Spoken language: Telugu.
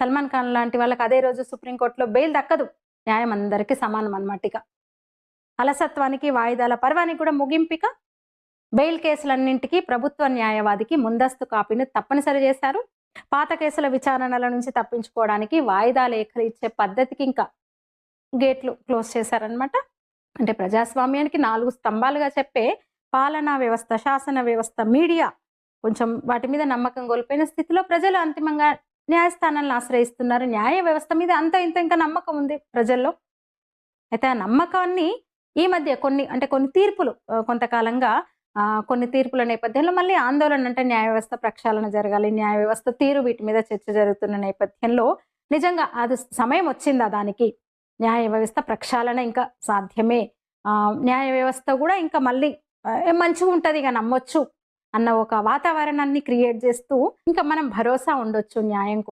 సల్మాన్ ఖాన్ లాంటి వాళ్ళకి అదే రోజు సుప్రీంకోర్టులో బెయిల్ దక్కదు. న్యాయం అందరికీ సమానం అన్నమాట ఇక. అలసత్వానికి వాయిదాల పర్వానికి కూడా ముగింపిక బెయిల్ కేసులన్నింటికీ ప్రభుత్వ న్యాయవాదికి ముందస్తు కాపీని తప్పనిసరి చేశారు. పాత కేసుల విచారణల నుంచి తప్పించుకోవడానికి వాయిదా లేఖలు ఇచ్చే పద్ధతికి ఇంకా గేట్లు క్లోజ్ చేశారనమాట అంటే ప్రజాస్వామ్యానికి నాలుగు స్తంభాలుగా చెప్పే పాలనా వ్యవస్థ శాసన వ్యవస్థ మీడియా కొంచెం వాటి మీద నమ్మకం కోల్పోయిన స్థితిలో ప్రజలు అంతిమంగా న్యాయస్థానాలను ఆశ్రయిస్తున్నారు. న్యాయ వ్యవస్థ మీద అంత ఇంత ఇంకా నమ్మకం ఉంది ప్రజల్లో. అయితే ఆ నమ్మకాన్ని ఈ మధ్య కొన్ని అంటే కొన్ని తీర్పులు కొంతకాలంగా ఆ, కొన్ని తీర్పుల నేపథ్యంలో మళ్ళీ ఆందోళన అంటే న్యాయ వ్యవస్థ ప్రక్షాళన జరగాలి న్యాయ వ్యవస్థ తీరు వీటి మీద చర్చ జరుగుతున్న నేపథ్యంలో నిజంగా అది సమయం వచ్చిందా దానికి? న్యాయ వ్యవస్థ ప్రక్షాళన ఇంకా సాధ్యమే. ఆ, న్యాయ వ్యవస్థ కూడా ఇంకా మళ్ళీ మంచిగా ఉంటుంది ఇక నమ్మొచ్చు. అన్న ఒక వాతావరణాన్ని క్రియేట్ చేస్తూ ఇంకా మనం భరోసా ఉండొచ్చు న్యాయం